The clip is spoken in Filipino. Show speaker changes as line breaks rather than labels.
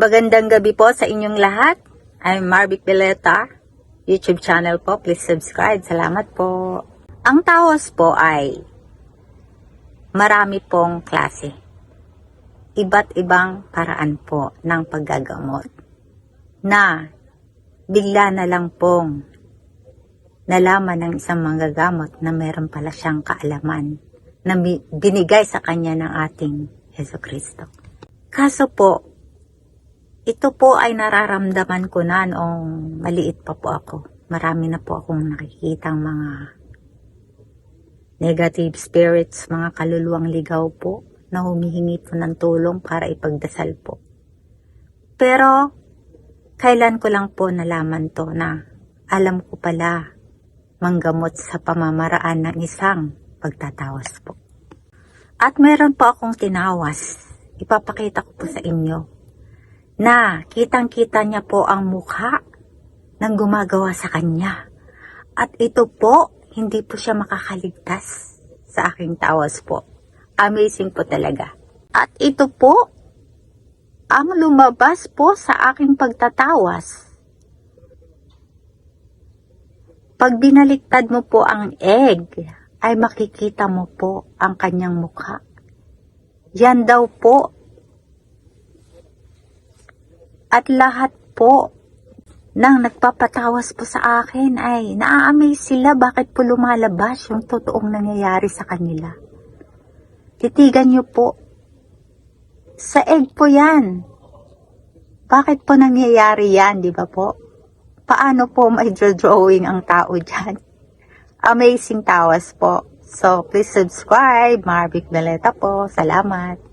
Magandang gabi po sa inyong lahat. I'm Marvic Beleta. YouTube channel po. Please subscribe. Salamat po. Ang tawas po ay marami pong klase. Iba't ibang paraan po ng paggagamot na bigla na lang pong nalaman ng isang manggagamot na meron pala siyang kaalaman na bi- binigay sa kanya ng ating Heso Kristo. Kaso po, ito po ay nararamdaman ko na noong maliit pa po ako. Marami na po akong nakikitang mga negative spirits, mga kaluluwang ligaw po na humihingi po ng tulong para ipagdasal po. Pero, kailan ko lang po nalaman to na alam ko pala manggamot sa pamamaraan ng isang pagtatawas po. At meron po akong tinawas. Ipapakita ko po sa inyo na kitang-kita niya po ang mukha ng gumagawa sa kanya. At ito po, hindi po siya makakaligtas sa aking tawas po. Amazing po talaga. At ito po, ang lumabas po sa aking pagtatawas. Pag binaliktad mo po ang egg, ay makikita mo po ang kanyang mukha. Yan daw po at lahat po ng nagpapatawas po sa akin ay naa-amaze sila bakit po lumalabas yung totoong nangyayari sa kanila. Titigan niyo po. Sa egg po yan. Bakit po nangyayari yan, di ba po? Paano po may drawing ang tao dyan? Amazing tawas po. So, please subscribe. Marvic Daleta po. Salamat.